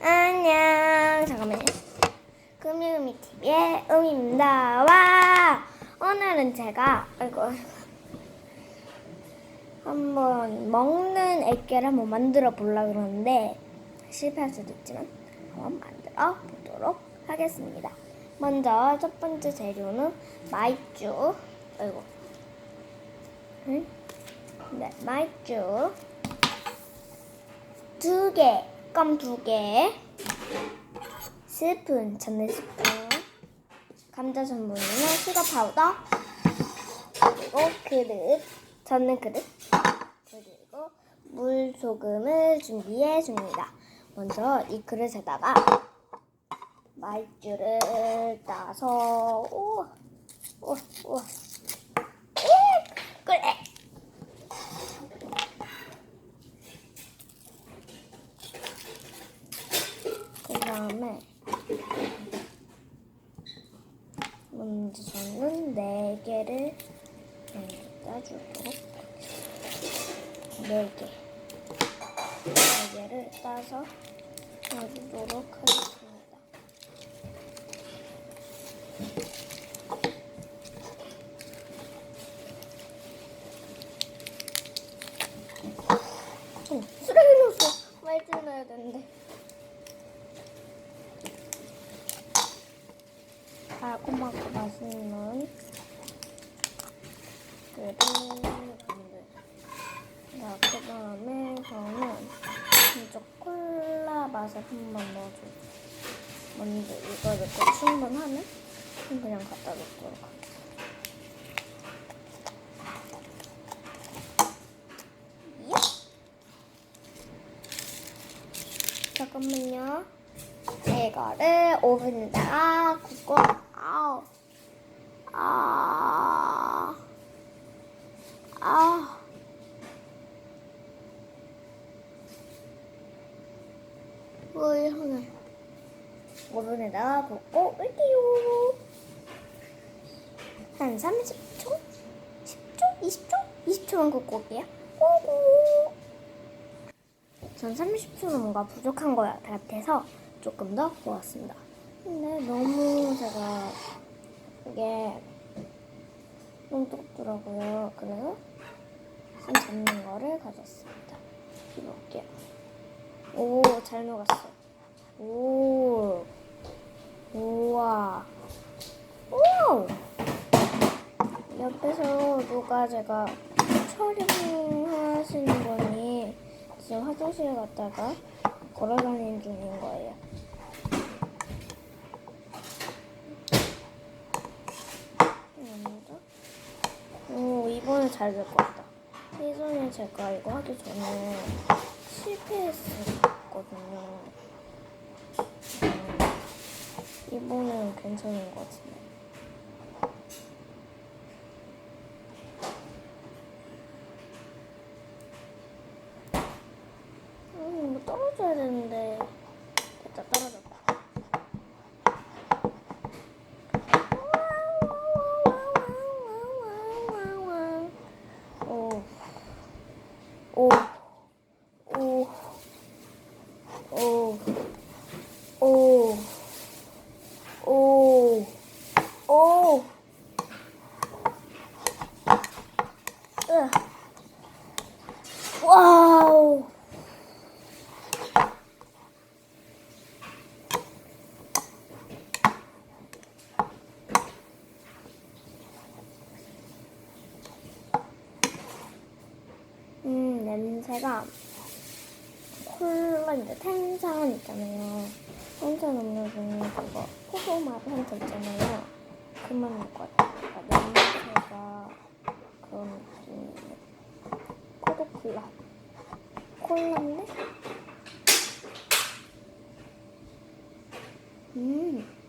안녕. 잠깐만요. 금유미 TV의 음입니다. 와! 오늘은 제가 아이고 한번 먹는 액계를 한번 만들어 보려 그러는데 실패할 수도 있지만 한번 만들어 보도록 하겠습니다. 먼저 첫 번째 재료는 마이쮸. 아이고. 응? 네, 마이쮸. 두 개, 껌두 개, 스푼, 전내 스푼, 감자 전분이나 수거 파우더, 그리고 그릇, 젓는 그릇, 그리고 물, 소금을 준비해 줍니다. 먼저 이 그릇에다가 말주를 따서 오, 오, 오, 예, 그래. 그 다음에 먼저 저는 네 개를 먼저 따주도록 네 개. 네 개를 따서 놔주도록 하겠습니다. 어, 쓰레기 넣었어. 말주 넣어야 되는데. 달콤하고 맛있는. 자, 그 다음에 저는 진짜 콜라 맛을 한번 넣어줘. 먼저 이거 이렇게 충분하면 그냥 갖다 놓도록 하겠습니다. 야! 잠깐만요. 이거를 오븐에다가 굽고 아우 아 아. 물 하나 오븐에다가 굽고 올게요. 한 30초? 10초? 20초? 20초만 굽고 올게요. 오고. 전 30초는 뭔가 부족한 것 같아서 조금 더 구웠습니다. 근데 너무 제가 이게 너무 뜨겁더라고요. 그래서 손 잡는 거를 가졌습니다. 해볼게요. 오, 잘 녹았어. 오, 우와. 오! 옆에서 누가 제가 촬영하시는 분이 지금 화장실 갔다가 걸어다니는 중인 거예요. 먼저. 오, 이번에 잘될 것 같다. 예전에 제가 이거 하기 전에 실패했었거든요. 음, 이번에는 괜찮은 것 같은데. 음, 이거 떨어져야 되는데. 됐다, 떨어졌다. 오, 오, 오, 오, 오, 오, 오. 으. 와우. 음, 냄새가 콜라 이제 탄산 있잖아요. 탄산 음료중 그거 포도맛 한잔 있잖아요. 그만 같아요. 그러니까 냄새가 그런 느낌이에요. 포도 콜라. 콜라인데? 음.